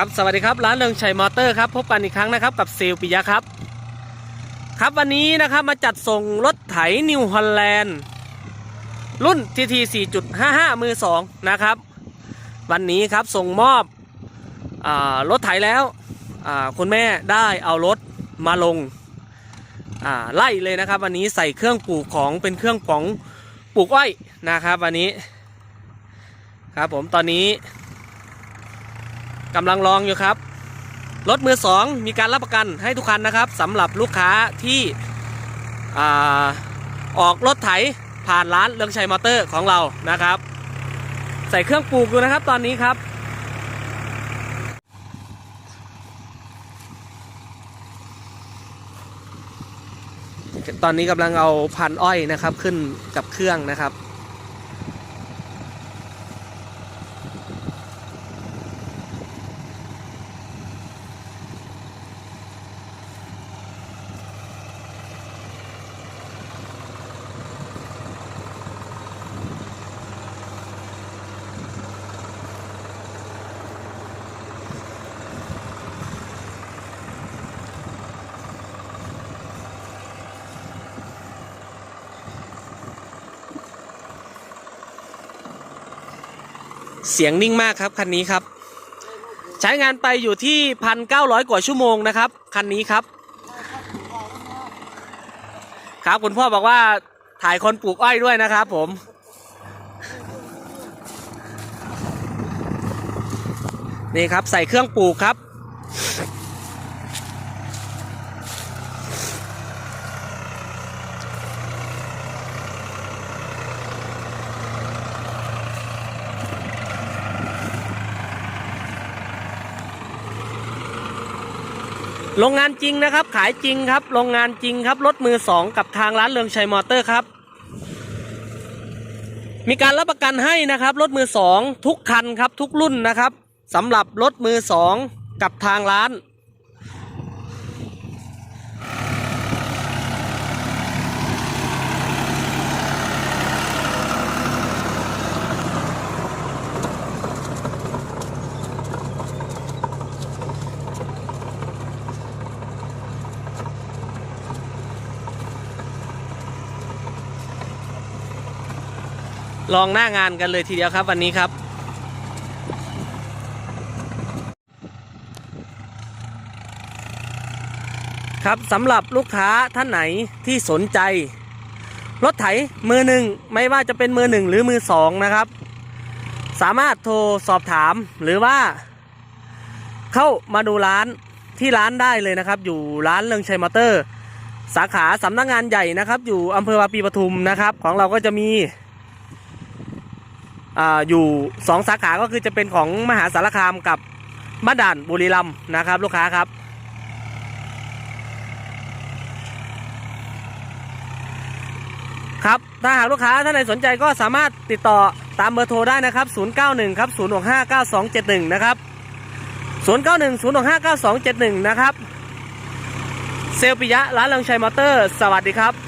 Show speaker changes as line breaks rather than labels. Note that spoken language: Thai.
ครับสวัสดีครับร้านเริงชัยมอเตอร์ครับพบกันอีกครั้งนะครับกับเซลปิยะครับ ครับวันนี้นะครับมาจัดส่งรถไถนิวฮอลแลนด์รุ่น TT 4.55 มือ 2 นะครับ วันนี้ครับส่งมอบอรถไถแล้วคุณแม่ได้เอารถมาลงาไล่เลยนะครับ วันนี้ใส่เครื่องปลูกของเป็นเครื่องของปลูกอ้อยนะครับ วันนี้ครับผมตอนนี้ กำลังลองอยู่ครับ รถมือสองมีการรับประกันให้ทุกคันนะครับสำหรับลูกค้าที่อออกรถไถผ่านร้านเลืองชัยมอเตอร์ของเรานะครับ ใส่เครื่องปลูกอยู่นะครับตอนนี้ครับตอนนี้กำลังเอาพันอ้อยนะครับขึ้นกับเครื่องนะครับ เสียงนิ่งมากครับคันนี้ครับ ใช้งานไปอยู่ที่พันเก้าร้อยกว่าชั่วโมงนะครับคันนี้ครับ ครับคุณพ่อบอกว่าถ่ายคนปลูกอ้อยด้วยนะครับผมนี่ครับใส่เครื่องปลูกครับ โรงงานจริงนะครับ ขายจริงครับ โรงงานจริงครับ รถมือสองกับทางร้านเรืองชัยมอเตอร์ครับ มีการรับประกันให้นะครับ รถมือสองทุกคันครับ ทุกรุ่นนะครับสำหรับรถมือสองกับทางร้าน ลองหน้างานกันเลยทีเดียวครับวันนี้ครับ ครับสำหรับลูกค้าท่านไหนที่สนใจ รถไถมือหนึ่งไม่ว่าจะเป็นมือหนึ่งหรือมือสองนะครับ สามารถโทรสอบถามหรือว่า เข้ามาดูร้านที่ร้านได้เลยนะครับ อยู่ร้านเรืองชัยมอเตอร์ สาขาสำนักงานใหญ่นะครับ อยู่อำเภอวาปีปทุมนะครับ ของเราก็จะมี อยู่สองสาขาก็คือจะเป็นของมหาสารคามกับบ้านด่านบุรีรัมย์นะครับ ลูกค้าครับ ครับถ้าหากลูกค้าท่านใดสนใจก็สามารถติดต่อตามเบอร์โทรได้นะครับ 091 ครับ 065 9271 นะครับ 091 065 9271 นะครับ เซลปิยะร้านเรืองชัยมอเตอร์ สวัสดีครับ